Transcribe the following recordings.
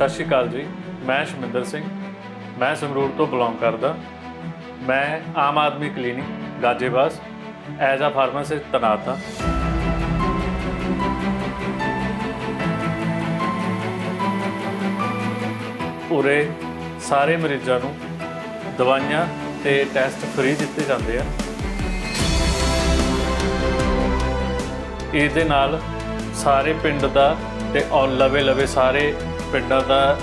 ਸਤਿ ਸ਼੍ਰੀ ਅਕਾਲ ਜੀ। ਮੈਂ ਸ਼ਮਿੰਦਰ ਸਿੰਘ। ਮੈਂ ਸੰਗਰੂਰ ਤੋਂ ਬਿਲੋਂਗ ਕਰਦਾ। ਮੈਂ Aam Aadmi clinic, Gajewas, as a pharmacist ਤੈਨਾਤ ਹਾਂ। ਉਰੇ ਸਾਰੇ ਮਰੀਜ਼ਾਂ ਨੂੰ ਦਵਾਈਆਂ ਤੇ ਟੈਸਟ ਫ੍ਰੀ ਦਿੱਤੇ ਜਾਂਦੇ ਆ। ਇਹਦੇ ਨਾਲ ਸਾਰੇ ਪਿੰਡ ਦਾ ਤੇ ਔਰ ਲਵੇ ਲਵੇ ਸਾਰੇ ਪਿੰਡਾਂ ਦਾ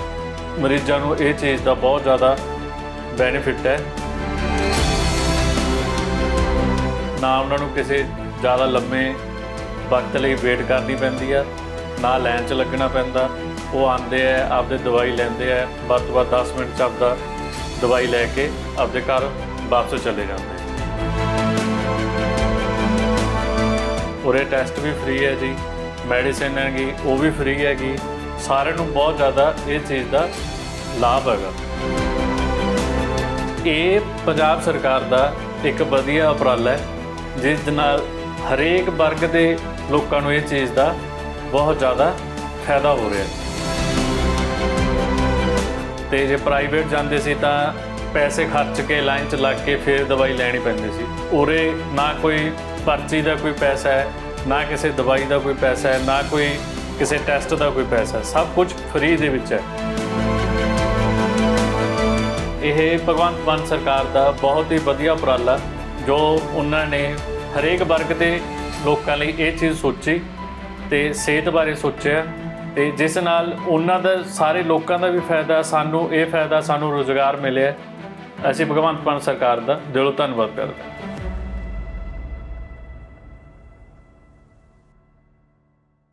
ਮਰੀਜ਼ਾਂ ਨੂੰ ਇਹ ਚੀਜ਼ ਦਾ ਬਹੁਤ ਜ਼ਿਆਦਾ ਬੈਨੀਫਿਟ ਹੈ। ਨਾ ਉਹਨਾਂ ਨੂੰ ਕਿਸੇ ਜ਼ਿਆਦਾ ਲੰਮੇ ਵਕਤ ਲਈ ਵੇਟ ਕਰਨੀ ਪੈਂਦੀ ਆ, ਨਾ ਲਾਈਨ 'ਚ ਲੱਗਣਾ ਪੈਂਦਾ। ਉਹ ਆਉਂਦੇ ਆ, ਆਪਦੇ ਦਵਾਈ ਲੈਂਦੇ ਆ, ਵੱਧ ਤੋਂ ਵੱਧ 10 ਮਿੰਟ 'ਚ ਆਪਦਾ ਦਵਾਈ ਲੈ ਕੇ ਆਪਦੇ ਘਰ ਵਾਪਸ ਚਲੇ ਜਾਂਦੇ ਉਰੇ ਟੈਸਟ ਵੀ ਫ੍ਰੀ ਹੈ ਜੀ। ਮੈਡੀਸਿਨ ਹੈਗੀ, ਉਹ ਵੀ ਫ੍ਰੀ ਹੈਗੀ। ਸਾਰਿਆਂ ਨੂੰ ਬਹੁਤ ਜ਼ਿਆਦਾ ਇਹ ਚੀਜ਼ ਦਾ ਲਾਭ ਹੈਗਾ। ਇਹ ਪੰਜਾਬ ਸਰਕਾਰ ਦਾ ਇੱਕ ਵਧੀਆ ਉਪਰਾਲਾ ਹੈ, ਜਿਸ ਦੇ ਨਾਲ ਹਰੇਕ ਵਰਗ ਦੇ ਲੋਕਾਂ ਨੂੰ ਇਹ ਚੀਜ਼ ਦਾ ਬਹੁਤ ਜ਼ਿਆਦਾ ਫਾਇਦਾ ਹੋ ਰਿਹਾ ਹੈ। ਤੇ ਜੇ ਪ੍ਰਾਈਵੇਟ ਜਾਂਦੇ ਸੀ ਤਾਂ ਪੈਸੇ ਖਰਚ ਕੇ ਲਾਈਨ 'ਚ ਲੱਗ ਕੇ ਫਿਰ ਦਵਾਈ ਲੈਣੀ ਪੈਂਦੀ ਸੀ। ਉਰੇ ਨਾ ਕੋਈ ਪਰਚੀ ਦਾ ਕੋਈ ਪੈਸਾ ਹੈ, ਨਾ ਕਿਸੇ ਦਵਾਈ ਦਾ ਕੋਈ ਪੈਸਾ ਹੈ, ਨਾ ਕੋਈ ਕਿਸੇ ਟੈਸਟ ਦਾ ਕੋਈ ਪੈਸਾ, ਸਭ ਕੁਝ ਫ੍ਰੀ ਦੇ ਵਿੱਚ ਹੈ। ਇਹ ਭਗਵੰਤ ਮਾਨ ਸਰਕਾਰ ਦਾ ਬਹੁਤ ਹੀ ਵਧੀਆ ਉਪਰਾਲਾ, ਜੋ ਉਹਨਾਂ ਨੇ ਹਰੇਕ ਵਰਗ ਦੇ ਲੋਕਾਂ ਲਈ ਇਹ ਚੀਜ਼ ਸੋਚੀ ਤੇ ਸਿਹਤ ਬਾਰੇ ਸੋਚਿਆ ਤੇ ਜਿਸ ਨਾਲ ਉਹਨਾਂ ਦਾ ਸਾਰੇ ਲੋਕਾਂ ਦਾ ਵੀ ਫਾਇਦਾ, ਸਾਨੂੰ ਇਹ ਫਾਇਦਾ, ਸਾਨੂੰ ਰੋਜ਼ਗਾਰ ਮਿਲਿਆ। ਅਸੀਂ ਭਗਵੰਤ ਮਾਨ ਸਰਕਾਰ ਦਾ ਦਿਲੋਂ ਧੰਨਵਾਦ ਕਰਦੇ। ਹਾਂ